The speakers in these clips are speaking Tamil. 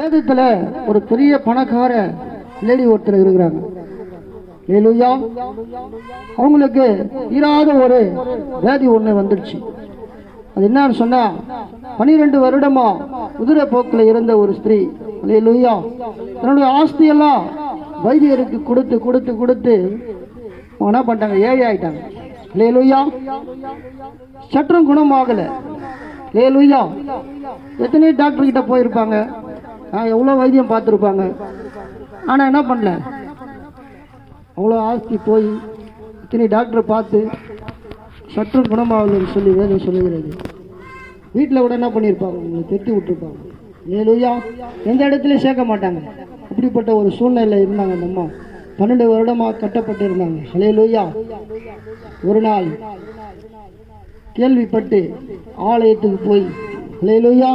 வேதத்துல ஒரு பெரிய பணக்கார லேடி ஒருத்தர் இருக்கிறாங்க. லேலுயா அவங்களுக்கு இராத ஒரு வியாதி ஒண்ணு வந்துடுச்சு. அது என்னன்னு சொன்னா பனிரெண்டு வருடமா குதிரை போக்குல இருந்த ஒரு ஸ்திரீ லேலுயா தன்னுடைய ஆஸ்தியெல்லாம் வைத்தியருக்கு கொடுத்து கொடுத்து கொடுத்து என்ன பண்ணிட்டாங்க? ஏழை ஆயிட்டாங்க. லேலுயா சற்றும் குணமாகல. லேலுயா எத்தனை டாக்டர் கிட்ட போயிருப்பாங்க. எவ்வளோ வைத்தியம் பார்த்துருப்பாங்க? ஆனால் என்ன பண்ணல? அவ்வளோ ஆஸ்தி போய் இத்தனை டாக்டரை பார்த்து சற்று குணமாகலன்னு சொல்லி வேதம் சொல்லுகிறது. வீட்டில் கூட என்ன பண்ணியிருப்பாங்க உங்களை திட்டி விட்டுருப்பாங்க. மேலுயா எந்த இடத்துலையும் சேர்க்க மாட்டாங்க? அப்படிப்பட்ட ஒரு சூழ்நிலை இருந்தாங்க அந்த அம்மா. பன்னெண்டு வருடமாக கட்டப்பட்டு இருந்தாங்க ஹலேலுயா ஒரு நாள் கேள்விப்பட்டு ஆலயத்துக்கு போய் ஹலேலுயா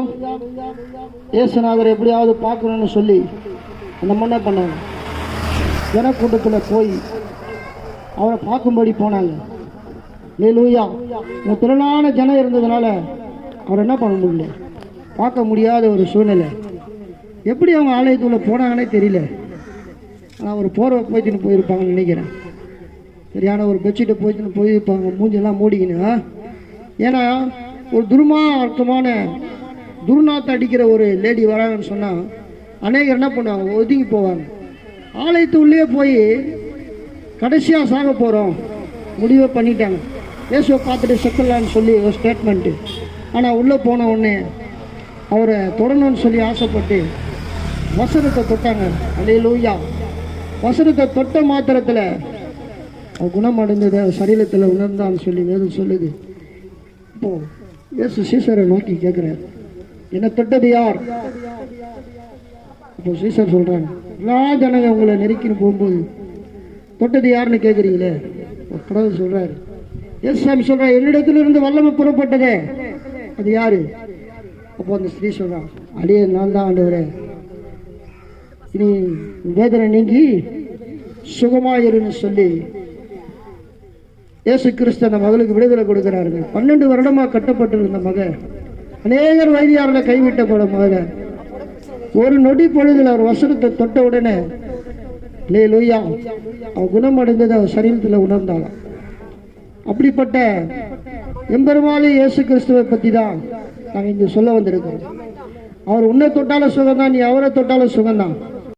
இயேசுநாதர் எப்படியாவது பார்க்கணும்னு சொல்லி அந்த அம்மா என்ன பண்ணாங்க. ஜனக்கூட்டத்தில் போய் அவரை பார்க்கும்படி போனாங்க. லேலூயா இந்த திரளான ஜனம் இருந்ததுனால அவர் என்ன பண்ண முடியல? பார்க்க முடியாத ஒரு சூழ்நிலை. எப்படி அவங்க ஆலயத்துக்குள்ளே போனாங்கன்னே தெரியல. ஆனால் அவர் போர்வை போய்த்துன்னு போயிருப்பாங்கன்னு நினைக்கிறேன். சரியான ஒரு பெட்ஷீட்டை போய்த்துன்னு போயிருப்பாங்க. மூஞ்செல்லாம் மூடிக்கினு ஏன்னா ஒரு துர்மார்க்கமான துர்நாத்தை அடிக்கிற ஒரு லேடி வராங்கன்னு சொன்னால் அநேகர் என்ன பண்ணுவாங்க? ஒதுங்கி போவாங்க. ஆலயத்து உள்ளே போய் கடைசியாக சாக போகிறோம் முடிவே பண்ணிட்டாங்க. இயேசுவை பார்த்துட்டு செத்துடலான்னு சொல்லி ஒரு ஸ்டேட்மெண்ட்டு ஆனால் உள்ளே போன உடனே அவரை தொடணும்னு சொல்லி ஆசைப்பட்டு வசனத்தை தொட்டாங்க. அலே லூயா வசனத்தை தொட்ட மாத்திரத்தில் குணமடைந்ததை சரீரத்தில் உணர்ந்தான்னு சொல்லி வேதம் சொல்லுது. இப்போ இயேசு சீசரை நோக்கி கேட்குறாரு. என்ன தொட்டது யார்? இப்போ சீசர் சொல்கிறாங்க எல்லா ஜனங்க உங்களை நெருக்கின்னு போகும்போது தொட்டது யாருன்னு கேட்குறீங்களே? ஒரு கடவுள் சொல்கிறாரு எஸ் சாமி சொல்கிறார் என்னிடத்திலிருந்து வல்லமை புறப்பட்டதே. அது யாரு? அப்போ அந்த ஸ்ரீ சொல்கிறான் அடியே நான் தான் ஆண்டவரே. இனி வேதனை நீங்கி சுகமாயிருன்னு சொல்லி இயேசு கிறிஸ்து அந்த மகளுக்கு விடுதலை கொடுக்கிறார்கள். பன்னெண்டு வருடமாக கட்டப்பட்டிருந்த மக அநேகர் வைத்தியாரில் கைவிட்டப்பட மக ஒரு நொடி பொழுதில் அவர் வசனத்தை தொட்ட உடனே லே லூயா அவன் குணமடைந்தது அவர் சரீரத்தில் உணர்ந்தாளாம். அப்படிப்பட்ட எம்பெருமாளி இயேசு கிறிஸ்துவை பற்றி தான் நாங்கள் இங்கே சொல்ல வந்திருக்கோம் அவர் உன்னை தொட்டாலும் சுகம்தான் நீ அவரை தொட்டாலும் சுகம்தான்